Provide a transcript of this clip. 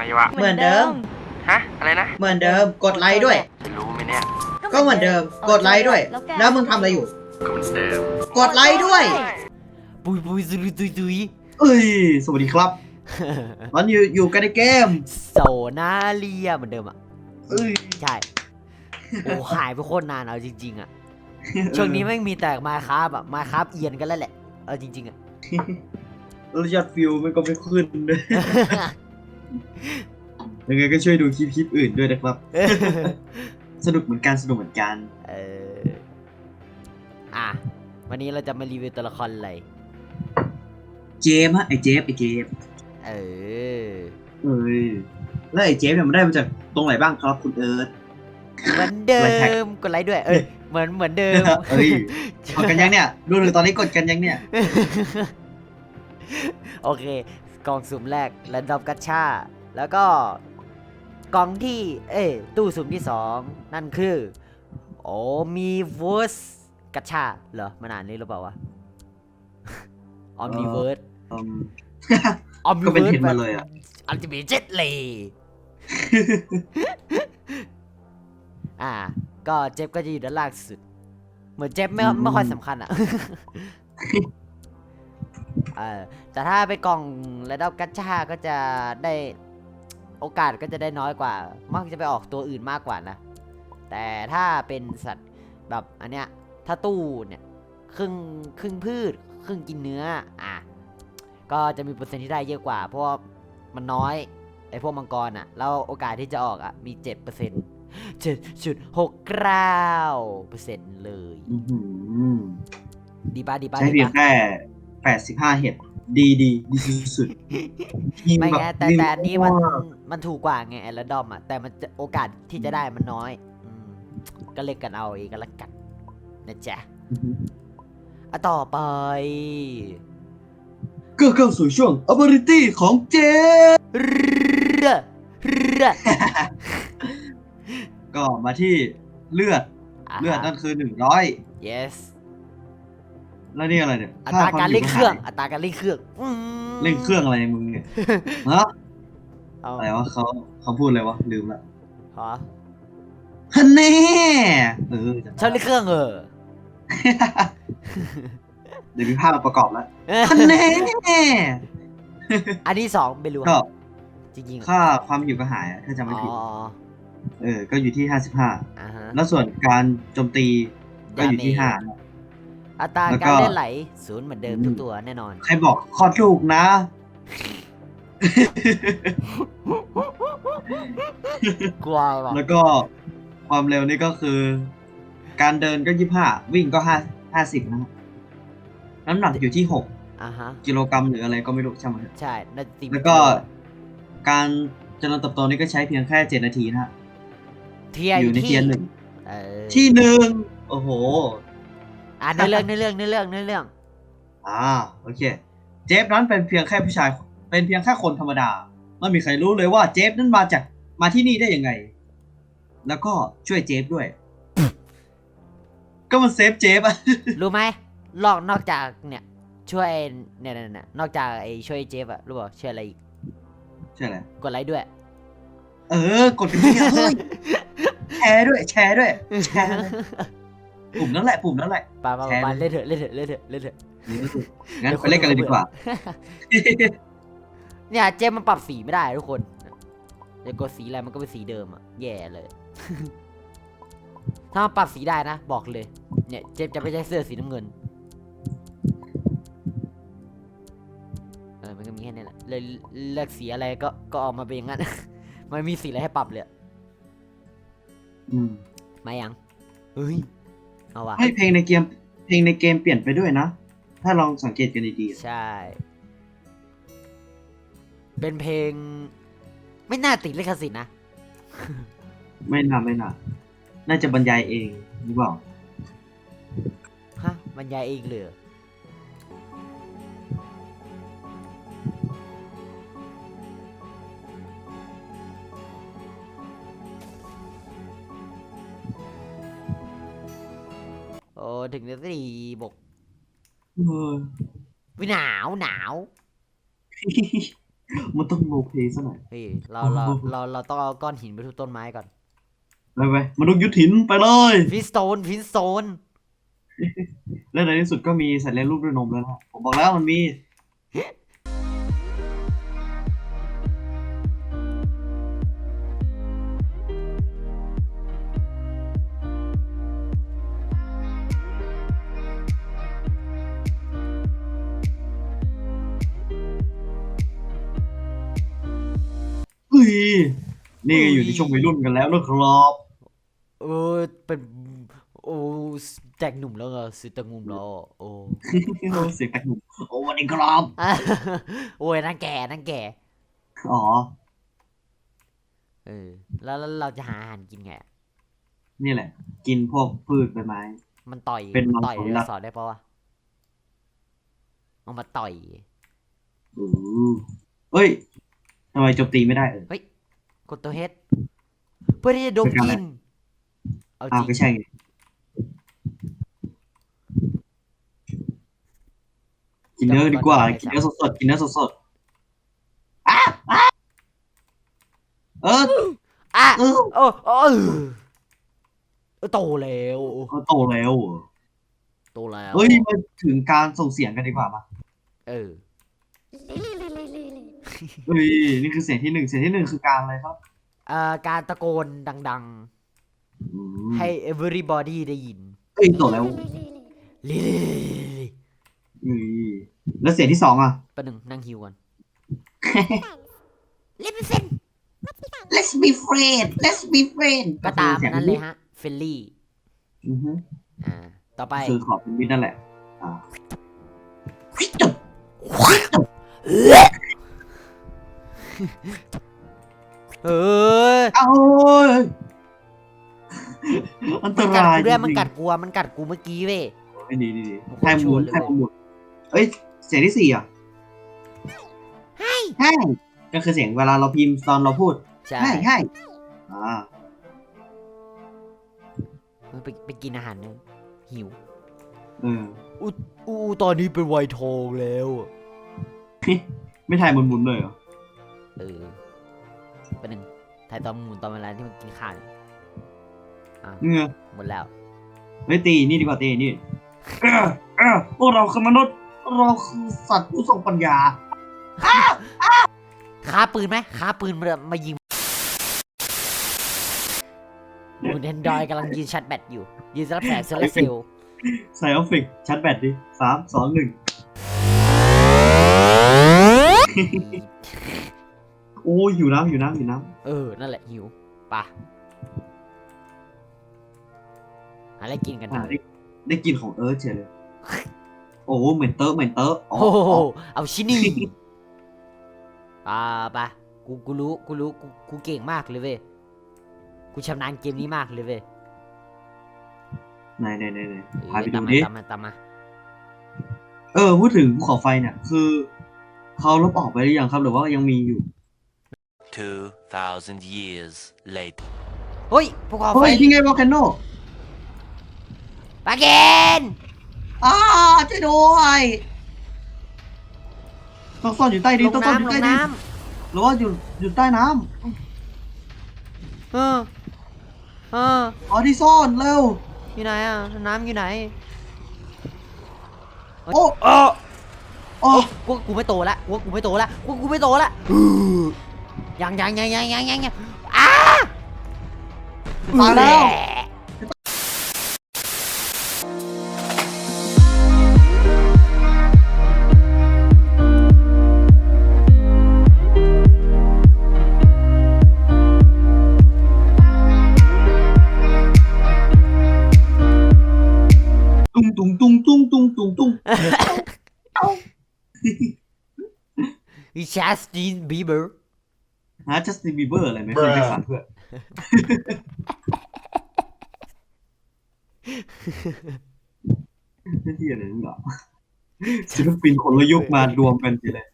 ไงวะ เหมือนเดิม ฮะ อะไรนะ เหมือนเดิม กดไลค์ด้วยรู้ไหมเนี่ย ก็เหมือนเดิม กดไลค์ด้วย แล้วมึงทำอะไรอยู่ ก็เหมือนเดิม กดไลค์ด้วย ปุยปุยซุยซุยซุยเอ้ย สวัสดีครับ ตอนอยู่อยู่กันในเกม โซนาเลียเหมือนเดิมอะ เอ้ยใช่ โอ้หายไปโคตรนานเอาจริง ๆ อะ ช่วงนี้แม่งมีแต่มาคาบอะ มาคาบเอียนกันแล้วแหละ เอาจริง ๆ อะ แล้วยอดฟิวมันก็ไม่ขึ้นด้วย ยังไงก็ช่วยดูคลิปคลิปอื่นด้วยนะครับ สนุกเหมือนกันสนุกเหมือนกันเอออะ วันนี้เราจะมารีวิวตัวละครอะไร เจมส์ฮะไอเจฟไอเจฟเออเอ้ยแล้วไอเจฟเนี่ยมันได้มาจากตรงไหนบ้างครับคุณเอิร์ธ เหมือนเดิไลค์แท็กมกดไลค์ด้วย เอ้ย เหมือนเหมือนเดิมเอ้ยกดกันยังเนี่ย ดูถึงตอนนี้กดกันยังเนี่ย โอเค กล่องสุ่มแรกแรนดอมกัชชาแล้วก็กล่องที่เอ้ยตู้สุ่มที่สองนั่นคือ โอ้มีเวิร์สกัชชาเหรอมันอ่านนี้หรือเปล่าวะออมนิเวิร์สอืมออมนิก็เวิเป็นร์สเห็นมาเลยอะอัลติเมทเจ็ตเลยอ่า ก็เจฟก็จะอยู่ด้านล่างสุด เหมือนเจฟไม่อืมไม่ค่อยสำคัญอะ เออแต่ถ้าไปกล่องระดับกัชชาก็จะได้โอกาสก็จะได้น้อยกว่า มักจะไปออกตัวอื่นมากกว่านะ แต่ถ้าเป็นสัตว์แบบอันเนี้ยถ้าตู้เนี่ยครึ่งครึ่งพืช ครึ่งกินเนื้ออะก็จะมีเปอร์เซ็นต์ที่ได้เยอะกว่า เพราะว่ามันน้อยไอพวกมังกรอะแล้วโอกาสที่จะออกอะมีเจ็ดเปอร์เซ็นต์เจ็ดจุดหกเก้าเปอร์เซ็นต์เลยอื้อหือดีป่ะดีป่ะใช้ดีเพียงป่ะแค่ แปดสิบห้าเห็ดดีดีดีสุดๆยิงไม่แบบไงแต่ยิงแต่อันนี้มันว้าวมันถูกกว่าไงไอ้ระดอมอะแต่มันจะโอกาสที่จะได้มันน้อยอืมก็เล็กกันเอาเองก็แล้วกันนะจ๊ะอื้อหืออะต่อไปก็เข้าสู่ช่วง ability ของเจเรือเรือก็มาที่เลือดอ่าเลือดนั่นคือหนึ่งร้อย yes แล้วนี่อะไรเนี่ยอัตราการเร่งเครื่องค่าอัตราการเร่งเครื่องอืมความหิวกระหายเร่งเครื่องอะไรมึงเนี่ยฮะเอาอะไรวะเขาเขาพูดอะไรวะลืมละฮะฮันแน่เออจำได้ชอบเร่งเครื่องเออเดี๋ยวมีภาพมาประกอบแล้วฮันแน่อันที่สองไม่รู้ก็จริงๆค่าความหิวกระหายอะถ้าจำไม่อ๋อผิดเออ ก็อยู่ที่ห้าสิบห้าอ่าฮะแล้วส่วนการโจมตีก็อยู่ที่ห้า อัตราแล้วก็ การเล่นไหลศูนย์เหมือนเดิมอืมทุกตัวแน่นอน ใครบอกคลอดลูกนะ กลัวหรอแล้วก็ความเร็วนี่ก็คือ การเดินก็ยี่ห้าวิ่งก็ห้าห้าสิบนะครับน้ำหนักอยู่ที่หกอ่าฮะ กิโลกรัมหรืออะไรก็ไม่รู้ช่างมันเถอะใช่น่าจะตีแล้วก็การเจริญเติบโตนี่ก็ใช้เพียงแค่เจ็ดนาทีนะฮะเทียร์ออยู่ยู่ในที่เทียร์หนึ่ง เออที่หนึ่งโอ้โห อ่านในเรื่องในเรื่องในเรื่องในเรื่อง อ่าโอเค เจฟนั้นเป็นเพียงแค่ผู้ชาย เป็นเพียงแค่คนธรรมดา ไม่มีใครรู้เลยว่าเจฟนั้นมาจากมาที่นี่ได้ยังไง แล้วก็ช่วยเจฟด้วย ก็มันเซฟเจฟอะรู้ไหมลอกนอกจากเนี่ยช่วยเนี่ยเนี่ยเนี่ยนอกจากไอ้ช่วยเจฟอะรู้เปล่าช่วยอะไรอีกใช่แหละกดไลค์ด้วย เออกดไปที่เฮ้ยแชร์ด้วย แชร์ด้วยแชร์เลย ปุ่มนั้นแหละปุ่มนั้นแหละไปไปแชร์ไปเลยเล่นเถอะเล่นเถอะเล่นเถอะเล่นเถอะงั้นไปเล่นกันเลยดีกว่า เนี่ยเจฟมันปรับสีไม่ได้ทุกคนจะกดสีอะไรมันก็เป็นสีเดิมอะแย่เลย ถ้ามันปรับสีได้นะ บอกเลย เนี่ยเจฟจะไม่ใช่เสื้อสีน้ำเงินเออมันก็มีแค่นี้แหละเลยเลือกสีอะไรก็ก็ออกมาเป็นอย่างนั้น มันไม่มีสีอะไรให้ปรับเลยอะอืมมายังเฮ้ย เอาวะให้เพลงในเกมเพลงในเกมเปลี่ยนไปด้วยนะ ถ้าลองสังเกตกันดีๆอะใช่ เป็นเพลง ไม่น่าติดลิขสิทธิ์นะไม่น่าไม่น่าน่าจะบรรยายเองหรือเปล่า ฮะบรรยายเองเลยเหรอ โอ้ถึงนาทีบกเออวิหนาวหนาวมันต้องโลเพซะหน่อย เฮ้ยเราเราเราเราต้องเอาก้อนหินไปทุบต้นไม้ก่อนไปไปมนุษย์ยุทธหินไปเลยพินสโตนพินสโตนและในที่สุดก็มีสัตว์เลี้ยงลูกด้วยนมแล้วนะผมบอกแล้วมันมี ฮ้ยนี่ก็อยู่ในช่วงวัยรุ่นกันแล้วนะครับเออเป็นโอ้แตกหนุ่มแล้วเหรอสิแตกหนุ่มแล้วโอ้เสียงแตกหนุ่มโอ้วันนี้ครับอะโอ้ยนั่งแก่นั่งแก่อ๋อเออแล้วแล้วเราจะหาอาหารกินไงอะนี่แหละ กินพวกพืชใบไม้ มันต่อยเป็นมันต่อยมังสวิไดรัโนติเสาร์ได้ปะวะเอามาต่อยอือเอ้ย ทำไมโจมตีไม่ได้เออ กดตัวเฮดเพื่อที่จะดมเป็นกการลิอะไรนเอาจอ้าวริงไม่ใช่ไงกินเนื้อดีกว่า กินเนื้อสดๆ กินเนื้อสดๆอ้าอ้าเอออะเออเออเออเออโตแล้ว เขาโตแล้วเหรอโตแล้ว เฮ้ยมาถึงการส่งเสียงกันดีกว่ามาเออ เฮ้ยนี่คือเสียงที่หนึ่งเสียงที่หนึ่งคือการอะไรครับเอ่อการตะโกนดัง อืมๆ ให้ everybody ได้ยินเฮ้ยโตแล้วลิลิลิลิเฮ้ยแล้วเสียงที่สองอะประหนึ่งนั่งฮิวกัน Let's be friend Let's be friend ก็ตามนั้นเลยฮะเฟลลี่อือฮึอ่าต่อไปคือขอบเป็นมิตรนั่นแหละอ่า เออเอาอันตมันกัดรายกูด้วยมันจริงๆกัดกูอะมันกัดกูเมื่อกี้เว้ยไม่ดีดีดีโอ้โหให้หมุนชวนเลยให้หมุนเอ้ย เสียงที่สี่อะให้ให้ก็คือเสียงเวลาเราพิมพ์ตอนเราพูดใช่ให้ให้อ่าไปไปกินอาหารเนอะหิว เอออู้ตอนนี้เป็นไวท์ทองแล้วอะไม่ถ่ายหมุนหมุนๆเลยเหรอ เออประหนึ่งถ่ายตอนหมุนตอนเวลาที่มันกินข้าวเนี่ยอะเงือหมดแล้วเฮ้ยตีนี่ดีกว่าตีนี่เออเออพวกเราคือมนุษย์เราคือสัตว์ผู้ทรงปัญญาค้าปืนไหมค้าปืนมามายิงคุณแอนดรอยกำลังยืนชาร์จแบตอยู่ ยืนสลับแสงโซลาร์เซลล์ใส่ออฟฟิกชัดแบตดิสามสองหนึ่ง โอ้ยอยู่น้ำอยู่น้ำอยู่น้เออ นั่นแหละหิวปะหาอะไรกินกันำอ่าเถอะได้ได้กินของเอิร์ธเฉยเลย โอ้เหม็นเตอะเหม็นเตอะอ๋อโอ้โหอ๋อเอาชินี่ปะปะกูกูรู้กูรู้กูกูเก่งมากเลยเว้ยกูชำนาญเกมนี้มากเลยเว้ยไหนไหนไหนไหนเออพาไปตาดูมมาดิตามมาตามมาเออพูดถึงภูเขาไฟเนี่ยคือเขาลบออกไปหรือยังครับหรือว่ายังมีอยู่ 2,000 years later. เฮ้ยภูเขาไฟเฮ้ยนี่ไงวอลแคนโนปาเกนอ้าช่วยด้วยต้องซ่อนอยู่ใต้ดิลนงต้องซ่อนอยู่น้ำลใต้งดินน้หรือว่าอยู่อยู่ใต้น้ำเออเออำอ๋อที่ซ่อนเร็วอยู่ไหนอะน้ำอยู่ไหนโอ้เออโอ้กูว่ากูไม่โตละกูว่ากูไม่โตละกูว่ากูไม่โตละ ยังยังยังยังยังยังยังอ้าตายแล้วตุ้งตุ้งตุ้งตุ้งตุ้ ฮาจัสตินบีเบอร์อะไรไหมเพื่อช่สาเพื่อนนั่นที่อะไรนั่นเหรอศิลปินคนละยุคมารวมกันทีเลย